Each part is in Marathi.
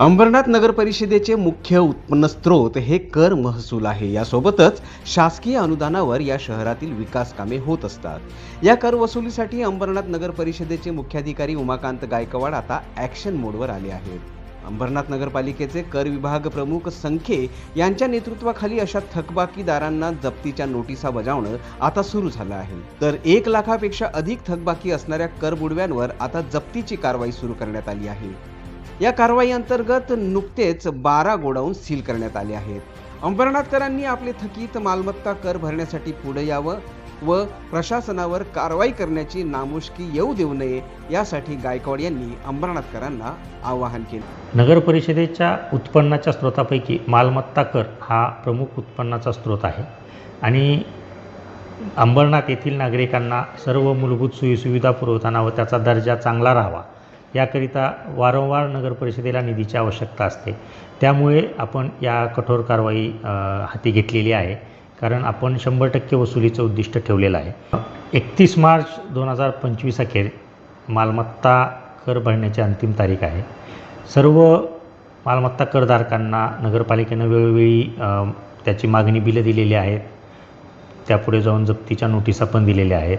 अंबरनाथ नगर परिषदेचे मुख्य उत्पन्न स्रोत हे कर महसूल आहे. यासोबतच शासकीय अनुदानावर या शहरातील विकास कामे होत असतात. या कर वसुलीसाठी अंबरनाथ नगर परिषदेचे मुख्याधिकारी उमाकांत गायकवाड आता ॲक्शन मोडवर आले आहेत. अंबरनाथ नगरपालिकेचे कर विभाग प्रमुख संखे यांच्या नेतृत्वाखाली अशा थकबाकीदारांना जप्तीच्या नोटिसा बजावणं आता सुरू झालं आहे. तर एक लाखापेक्षा अधिक थकबाकी असणाऱ्या कर बुडव्यांवर आता जप्तीची कारवाई सुरू करण्यात आली आहे. या कारवाई अंतर्गत नुकतेच बारा गोडाऊन सील करण्यात आले आहेत. अंबरनाथकरांनी आपले थकीत मालमत्ता कर भरण्यासाठी पुढे यावं व प्रशासनावर कारवाई करण्याची नामुष्की येऊ देऊ नये यासाठी गायकवाड यांनी अंबरनाथकरांना आवाहन केले. नगर परिषदेच्या उत्पन्नाच्या स्रोतापैकी मालमत्ता कर हा प्रमुख उत्पन्नाचा स्रोत आहे आणि अंबरनाथ येथील नागरिकांना सर्व मूलभूत सोयीसुविधा पुरवताना व त्याचा दर्जा चांगला राहावा याकरिता वारंवार नगर परिषदेला निधीची आवश्यकता असते. त्यामुळे आपण या कठोर कारवाई हाती घेतलेली आहे. कारण आपण शंभर टक्के वसुलीचं उद्दिष्ट ठेवलेलं आहे. एकतीस मार्च दोन हजार पंचवीस अखेर मालमत्ता कर भरण्याची अंतिम तारीख आहे. सर्व मालमत्ता करधारकांना नगरपालिकेनं वेळोवेळी त्याची मागणी बिलं दिलेली आहेत. त्यापुढे जाऊन जप्तीच्या नोटिसा पण दिलेल्या आहेत.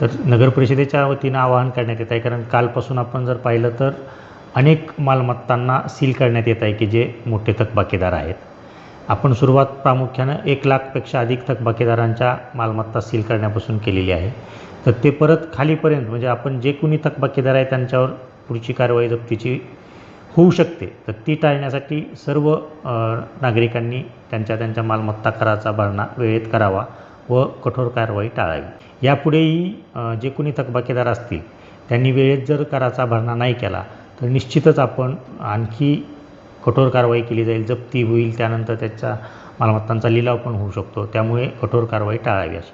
तर नगर परिषदेच्या वतीनं आवाहन करण्यात येत आहे. कारण कालपासून आपण जर पाहिलं तर अनेक मालमत्तांना सील करण्यात येत आहे की जे मोठे थकबाकीदार आहेत. आपण सुरुवात प्रामुख्यानं एक लाखपेक्षा अधिक थकबाकीदारांच्या मालमत्ता सील करण्यापासून केलेली आहे. तर ते परत खालीपर्यंत म्हणजे आपण जे कोणी थकबाकीदार आहे त्यांच्यावर पुढची कारवाई जप्तीची होऊ शकते. तर ती टाळण्यासाठी सर्व नागरिकांनी त्यांच्या त्यांच्या मालमत्ता कराचा भरणा वेळेत करावा. व कठोर कारवाई टाळावी. यापुढेही जे कोणी थकबाकीदार असतील त्यांनी वेळेत जर कराचा भरणा नाही केला तर निश्चितच आपण आणखी कठोर कारवाई केली जाईल. जप्ती होईल त्यानंतर त्याच्या मालमत्तांचा लिलाव पण होऊ शकतो. त्यामुळे कठोर कारवाई टाळावी अशी.